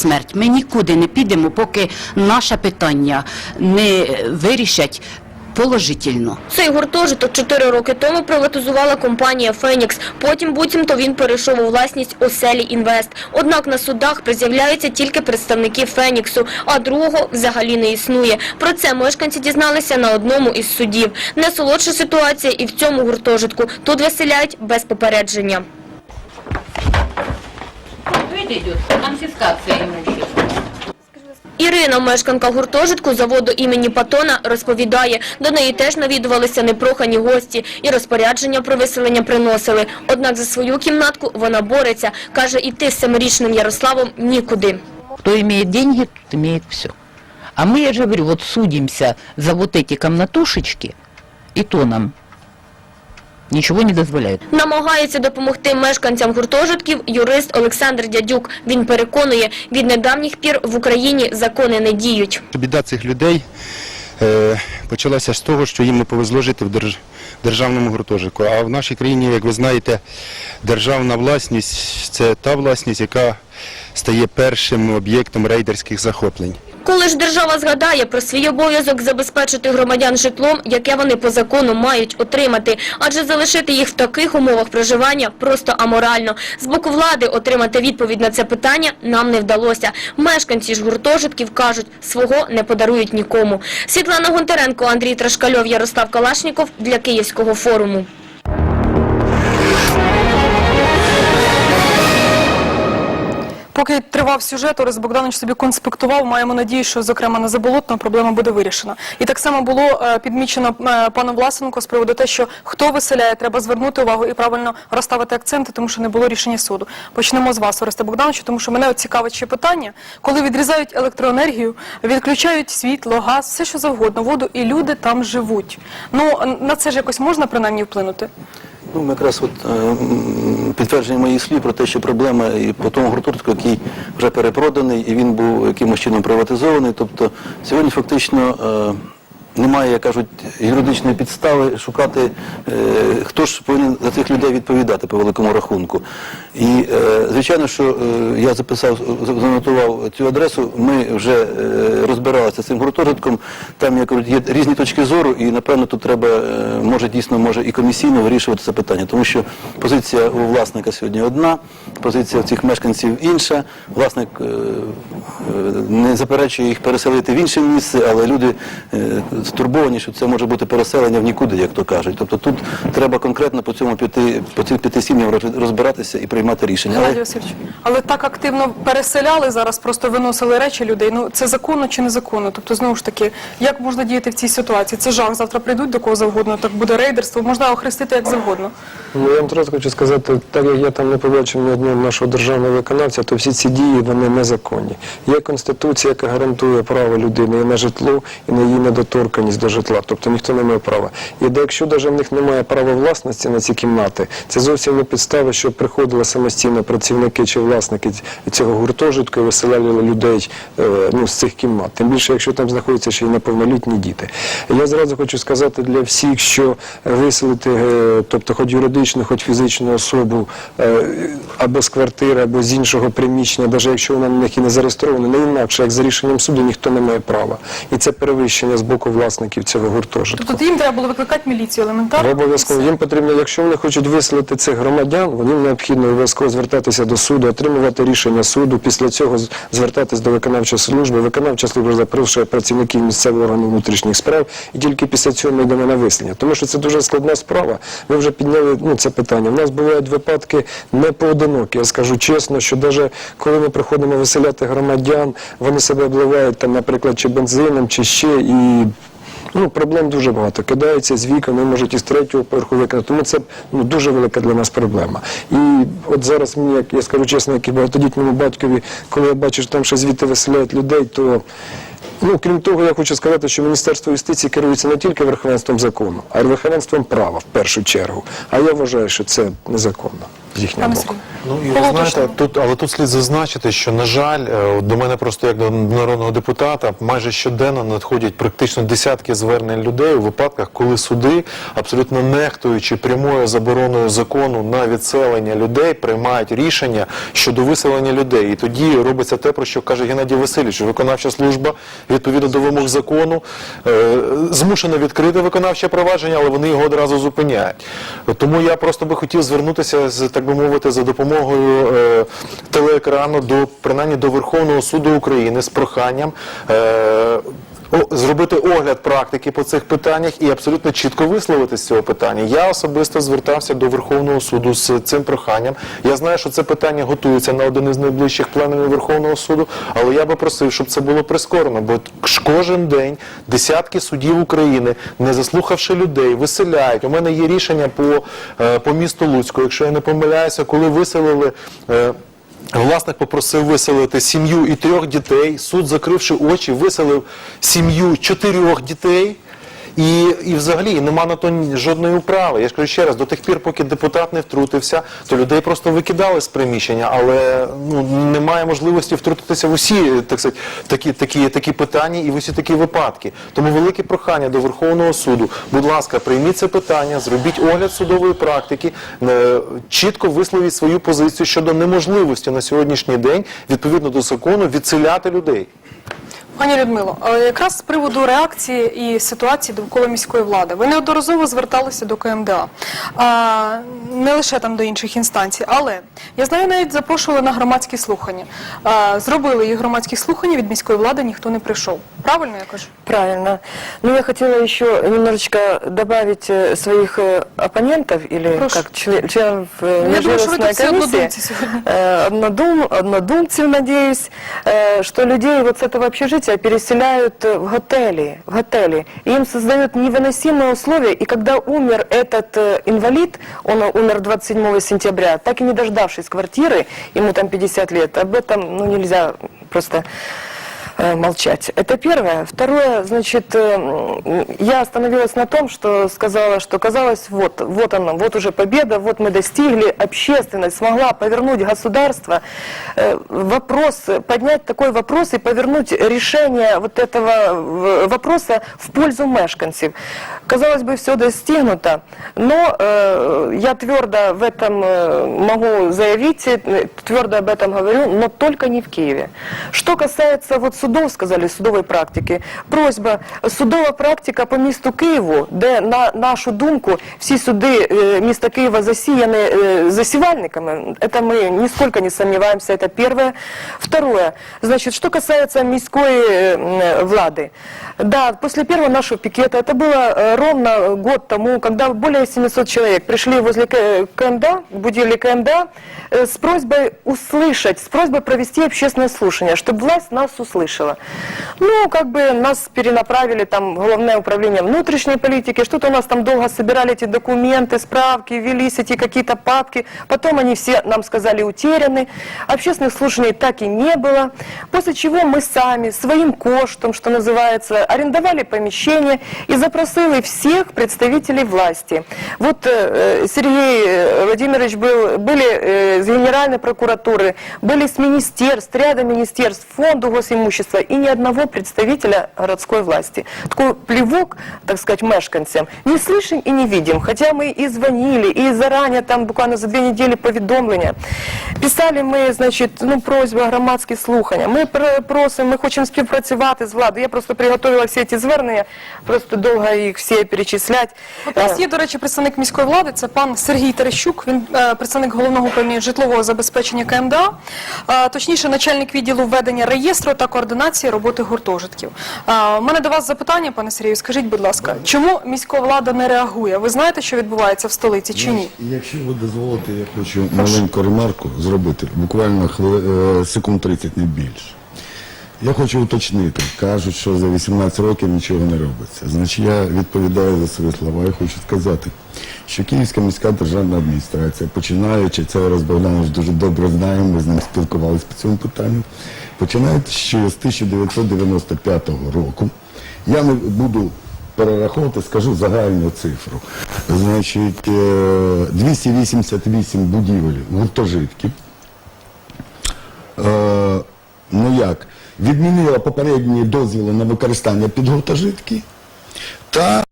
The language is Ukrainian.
смерть. Ми нікуди не підемо, поки наше питання не вирішать положительно. Цей гуртожиток чотири роки тому приватизувала компанія «Фенікс». Потім буцімто він перейшов у власність «Оселі Інвест». Однак на судах приз'являються тільки представники «Феніксу», а другого взагалі не існує. Про це мешканці дізналися на одному із судів. Не солодша ситуація і в цьому гуртожитку. Тут виселяють без попередження Это идет конфискация имущества. Ірина, мешканка гуртожитку заводу імені Патона, розповідає, до неї теж навідувалися непрохані гості і розпорядження про виселення приносили. Однак за свою кімнатку вона бореться. Каже, іти з семирічним Ярославом нікуди. Кто имеет деньги, тот имеет все. А мы, я же говорю, вот судимся за вот эти комнатушечки, и то нам ничего не дозволяют. Намагається допомогти мешканцям гуртожитків юрист Олександр Дядюк. Він переконує, від недавніх пір в Україні закони не діють. Біда цих людей е, почалася з того, що їм не повезло жити в державному гуртожитку. А в нашій країні, як ви знаєте, державна власність це та власність, яка стає першим об'єктом рейдерських захоплень. Коли ж держава згадає про свій обов'язок забезпечити громадян житлом, яке вони по закону мають отримати, адже залишити їх в таких умовах проживання просто аморально. З боку влади отримати відповідь на це питання нам не вдалося. Мешканці ж гуртожитків кажуть, свого не подарують нікому. Світлана Гонтаренко, Андрій Трашкальов, Ярослав Калашніков для Київського форуму. Поки тривав сюжет, Орес Богданович собі конспектував. Маємо надію, що, зокрема, на заболотно проблема буде вирішена. І так само було е, підмічено е, паном Власенко з приводу те, що хто виселяє, треба звернути увагу і правильно розставити акценти, тому що не було рішення суду. Почнемо з вас, Оресте Богдановичу, тому що мене цікавить ще питання, коли відрізають електроенергію, відключають світло, газ, все що завгодно, воду, і люди там живуть. Ну на це ж якось можна принаймні вплинути? Ну, якраз от, е, підтвердження моїх слів про те, що проблема і по тому гуртожитку, який вже перепроданий, і він був якимось чином приватизований. Тобто сьогодні фактично е, немає, як кажуть, юридичної підстави шукати, е, хто ж повинен за цих людей відповідати по великому рахунку. І, е, звичайно, що е, я записав, занотував цю адресу, ми вже е, розбиралися з цим гуртожитком, там, як кажуть, є різні точки зору, і, напевно, тут треба, е, може, дійсно, може і комісійно вирішувати це питання, тому що позиція у власника сьогодні одна, позиція у цих мешканців інша, власник е, е, не заперечує їх переселити в інше місце, але люди е, стурбовані, що це може бути переселення в нікуди, як то кажуть. Тобто тут треба конкретно по цьому п'яти, по цим п'яти сім'ям розбиратися і приймати рішення. Але- Васильович, але так активно переселяли зараз, просто виносили речі людей. Ну це законно чи незаконно? Тобто, знову ж таки, як можна діяти в цій ситуації? Це жах. Завтра прийдуть до кого завгодно, так буде рейдерство, можна охрестити як завгодно. Ну, я вам одразу хочу сказати, так як я там не побачив ні одного нашого державного виконавця, то всі ці дії вони незаконні. Є конституція, яка гарантує право людини і на житло, і на її недоторканість до житла. Тобто ніхто не має права. І де якщо навіть в них немає права власності на ці кімнати, це зовсім не підстави, що приходили самостійно працівники чи власники цього гуртожитку і виселяли людей е, ну, з цих кімнат. Тим більше, якщо там знаходяться ще й неповнолітні діти. Я зразу хочу сказати для всіх, що виселити, е, тобто хоч юридичну, хоч фізичну особу е, або з квартири, або з іншого приміщення, навіть якщо вона на них і не зареєстрована, не інакше, як за рішенням суду, ніхто не має права. І це перевищення з боку власників цього гуртожитку. Тобто їм треба було викликати міліцію елементарно. Обов'язково їм потрібно, якщо вони хочуть виселити цих громадян, їм необхідно обов'язково звертатися до суду, отримувати рішення суду. Після цього звертатись до виконавчої служби. Виконавча служба запрошує працівників місцевого органу внутрішніх справ, і тільки після цього ми йдемо на виселення. Тому що це дуже складна справа. Ви вже підняли ну, це питання. У нас бувають випадки не поодинокі. Я скажу чесно, що навіть коли ми приходимо виселяти громадян, вони себе обливають там, наприклад, чи бензином, чи ще і. Ну, проблем дуже багато. Кидаються з вікон, вони можуть із третього поверху виконати. Тому це ну, дуже велика для нас проблема. І от зараз мені, як я скажу чесно, як і багатодітному батькові, коли я бачу, що там ще звідти виселяють людей, то ну, крім того, я хочу сказати, що Міністерство юстиції керується не тільки верховенством закону, а й верховенством права в першу чергу. А я вважаю, що це незаконно. З їхнього боку. Ну і ви знаєте, тут, але тут слід зазначити, що на жаль, е, до мене просто як до народного депутата майже щоденно надходять практично десятки звернень людей у випадках, коли суди, абсолютно нехтуючи прямою забороною закону на відселення людей, приймають рішення щодо виселення людей. І тоді робиться те, про що каже Геннадій Васильович, виконавча служба відповідно до вимог закону е, змушена відкрити виконавче провадження, але вони його одразу зупиняють. Тому я просто би хотів звернутися з так би мовити за допомогою е, телеекрану до принаймні до Верховного суду України з проханням. Е, Зробити огляд практики по цих питаннях і абсолютно чітко висловити з цього питання. Я особисто звертався до Верховного суду з цим проханням. Я знаю, що це питання готується на один із найближчих пленумів Верховного суду, але я би просив, щоб це було прискорено, бо кожен день десятки судів України, не заслухавши людей, виселяють. У мене є рішення по, е, по місту Луцьку, якщо я не помиляюся, коли виселили. Власник попросив виселити сім'ю і трьох дітей. Суд, закривши очі, виселив сім'ю чотирьох дітей. І, і взагалі нема на то жодної управи. Я ж кажу ще раз, до тих пір, поки депутат не втрутився, то людей просто викидали з приміщення, але ну, немає можливості втрутитися в усі так сказати, такі, такі, такі питання і в усі такі випадки. Тому велике прохання до Верховного суду. Будь ласка, прийміть це питання, зробіть огляд судової практики, е, чітко висловіть свою позицію щодо неможливості на сьогоднішній день, відповідно до закону, відселяти людей. Пані Людмило, е, якраз з приводу реакції і ситуації довкола міської влади. Ви неодноразово зверталися до КМДА, а, не лише там до інших інстанцій, але я знаю, навіть запрошували на громадські слухання. А, Зробили їх громадські слухання, від міської влади ніхто не прийшов. Правильно я кажу? Правильно. Ну, я хотела еще немножечко добавить э, своих э, оппонентов или Прошу. как чле- членов э, Ну, Я думаю, что вы межведомственной тут все комиссии, однодумцы сегодня. э, однодум, однодумцев, надеюсь, э, что людей вот с этого общежития переселяют э, в готели, в готели. Им создают невыносимые условия. И когда умер этот э, инвалид, он умер 27 сентября, так и не дождавшись квартиры, ему там 50 лет, об этом ну, нельзя просто молчать. Это первое. Второе, значит, э, я остановилась на том, что сказала, что казалось, вот, вот она, вот уже победа, вот мы достигли, общественность смогла повернуть государство, э, вопрос, поднять такой вопрос и повернуть решение вот этого э, вопроса в пользу мешканцев. Казалось бы, все достигнуто, но э, я твердо в этом э, могу заявить, э, твердо об этом говорю, но только не в Киеве. Что касается вот судов, сказали, судовой практики, просьба, судова практика по місту Києву, де на нашу думку всі суди е, міста Києва засіяні е, засівальниками, это мы нисколько не сомневаемся, это первое. Второе, значит, что касается міської э, м, влады, да, после первого нашего пикета, это было э, ровно год тому, когда более 700 человек пришли возле К- КМДА, будили КМДА, э, с просьбой услышать, с просьбой провести общественное слушание, чтобы власть нас услышала. Ну, как бы нас перенаправили там Главное управление внутренней политики, что-то у нас там долго собирали эти документы, справки, велись эти какие-то папки, потом они все, нам сказали, утеряны. Общественных слушаний так и не было. После чего мы сами, своим коштом, что называется, арендовали помещение и запросили всех представителей власти. Вот э, э, Сергей э, Владимирович был, были э, с Генеральной прокуратуры, были с министерств, ряда министерств, фонду госимущества и ни одного представителя городской власти. Такой плевок, так сказать, мешканцам не слышим и не видим. Хотя мы и звонили, и заранее, там буквально за две недели повідомлення. Писали ми, значить, ну, просьби, громадські слухання. Ми пр- просимо, ми хочемо співпрацювати з владою. Я просто приготувала всі ці звернення, просто довго їх всі перечислять. У нас є, до речі, представник міської влади, це пан Сергій Терещук, він е, представник головного управління житлового забезпечення КМДА, е, точніше, начальник відділу ведення реєстру та координації роботи гуртожитків. У мене до вас запитання, пане Сергію, скажіть, будь ласка, чому міська влада не реагує? Ви знаєте, що відбувається в столиці чи ні? Якщо ви дозволите, я хочу маленьку ремарку зробити, буквально хвили- е, секунд 30, не більше. Я хочу уточнити. Кажуть, що за 18 років нічого не робиться. Значить, я відповідаю за свої слова і хочу сказати, що Київська міська державна адміністрація, починаючи, це Орес дуже добре знає, ми з ним спілкувалися по цьому питанню, починаючи з 1995 року, я не буду перераховувати, скажу загальну цифру. Значить, е, 288 будівель гуртожитків. Е, ну як, відмінила попередні дозвіли на використання під гуртожитки та